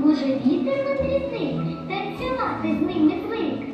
Може, вітер мандрівник, танцювати з ним не звик.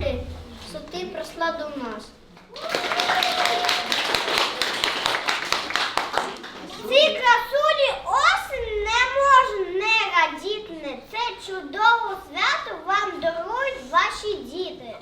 щасти, що ти прийшла до нас. Ці красулі осінь не можна не радіти. Це чудове свято вам дарують ваші діти.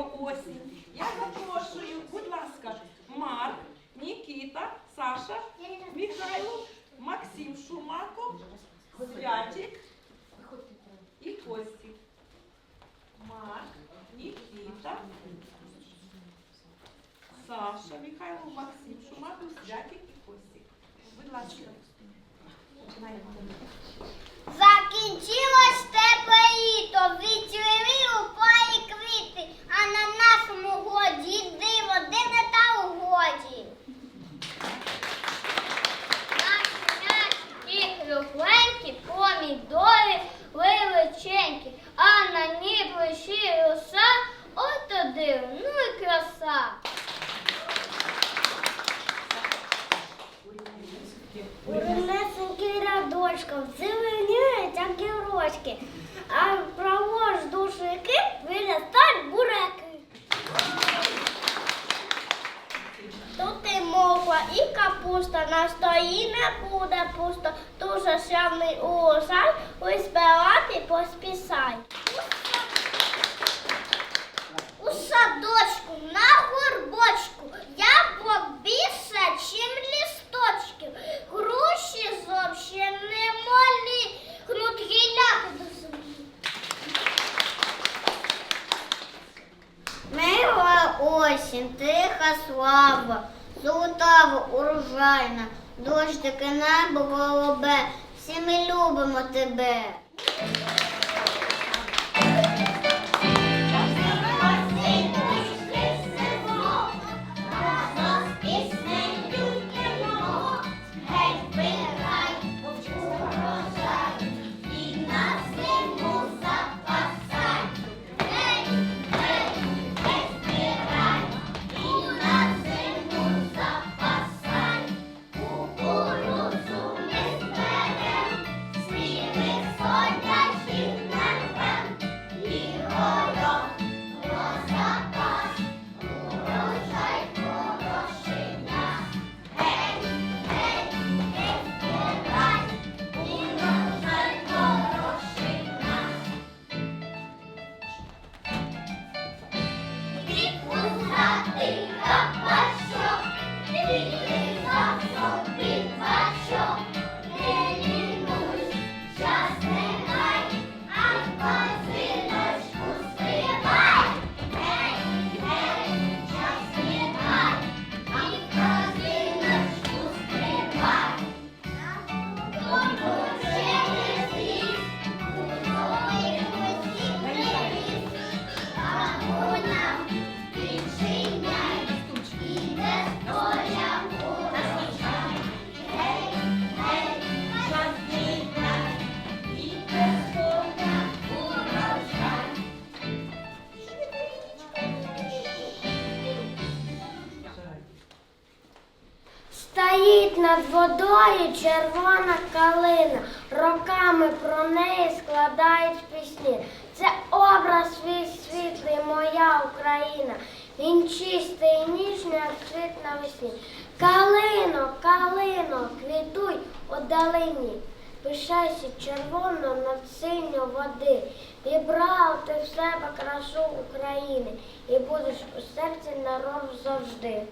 про осінь. Я запрошую, будь ласка, водою червона калина, роками про неї складають пісні. Це образ свій світлий, моя Україна. Він чистий ніжний, як цвіт навесні. Калино, калино, квітуй у долині. Пишайся червоно над синю води. Вібрав ти в себе красу України і будеш у серці народ завжди.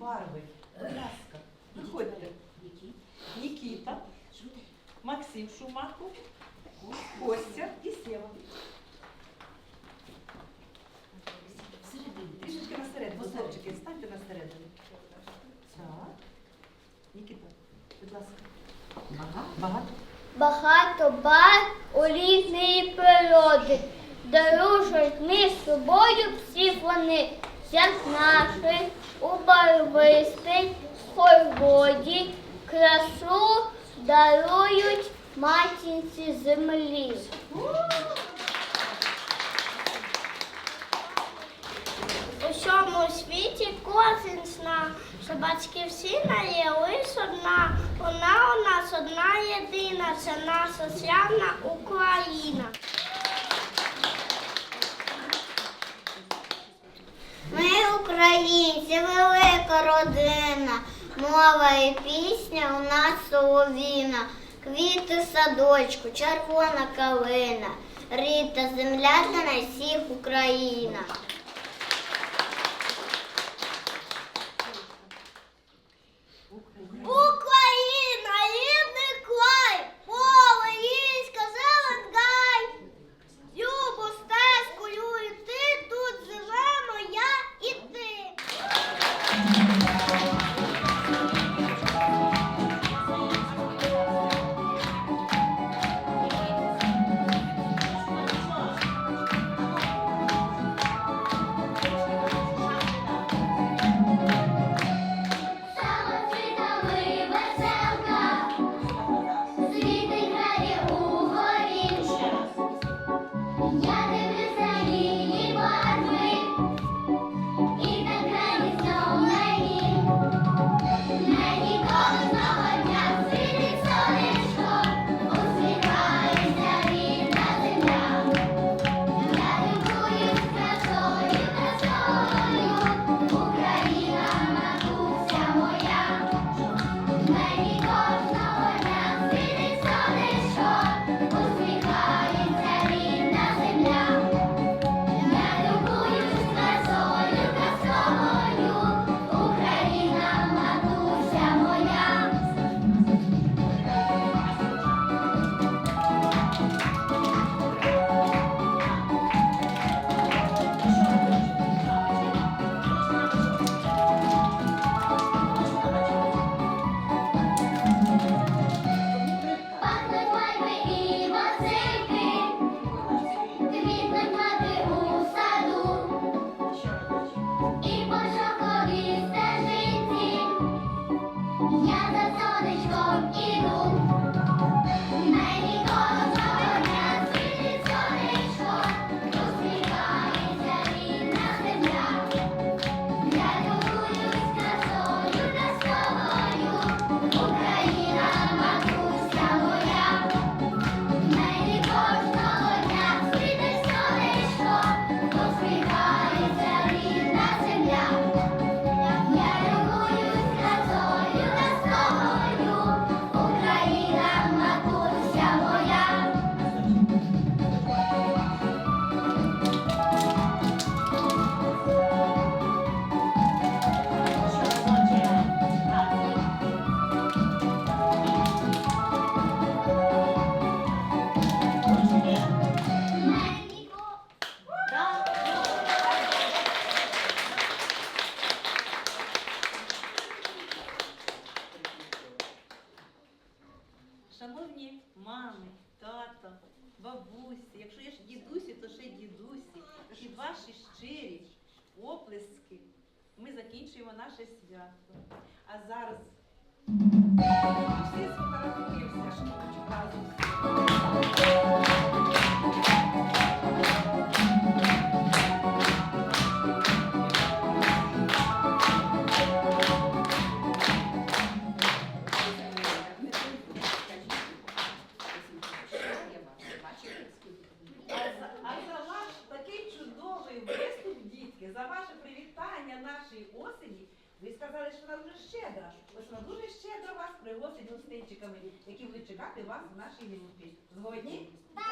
Барви. Будь ласка, виходьте. Нікіта, Максим Шумаков, Костя і Сєва. Трішечки на середину, хлопчики, станьте на середину. Так. Нікіта, будь ласка. Ага, багато. Багато бар у різної природи. Дружать між собою всі вони, як наші, у барвистій хороводі, красу дарують матінці землі. У всьому світі кожен зна, що батьківщина є лише одна. Вона у нас одна єдина, це наша славна Україна. Українці, велика родина, мова і пісня у нас соловіна, квіти в садочку, червона калина, рід та земля для нас всіх Україна. Україна, Yeah, вас пригласить гостинчиками, які будуть чекати вас в нашій гімнастиці. Згодні? Так!